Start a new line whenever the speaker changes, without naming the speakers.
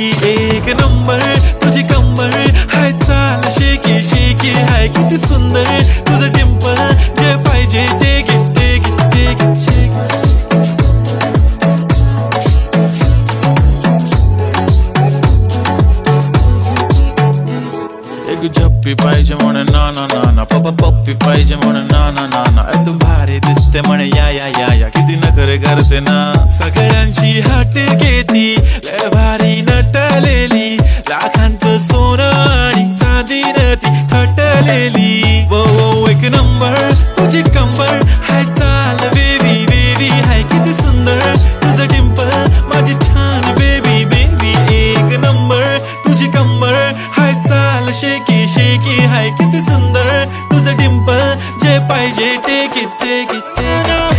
Baby एक number, तुझी कंबर हाय चाल, शेकी शेकी हाय किती सुंदर। तुझं डिंपल जे पाहिजे ते घे ते घे ते घे एक झप्पी पाहिजे म्हणे, ना ना ना ना, पप्पा, पप्पी पाहिजे म्हणे, ना ना ना ना तू भारी दिसते म्हणे, या या या या, किती नखरे करते ना। सगळ्यांची हट घेती सोनं आणि चांदीनं ती थटलेली वो वो एक नंबर तुझी कंबर. हाय चाल बेबी बेबी हाय किती सुंदर. तुझं डिंपल माझी छान बेबी बेबी एक नंबर. तुझी कंबर हाय चाल शेकी शेकी हाय किती सुंदर. तुझं डिंपल जे पाहिजे ते किती टेक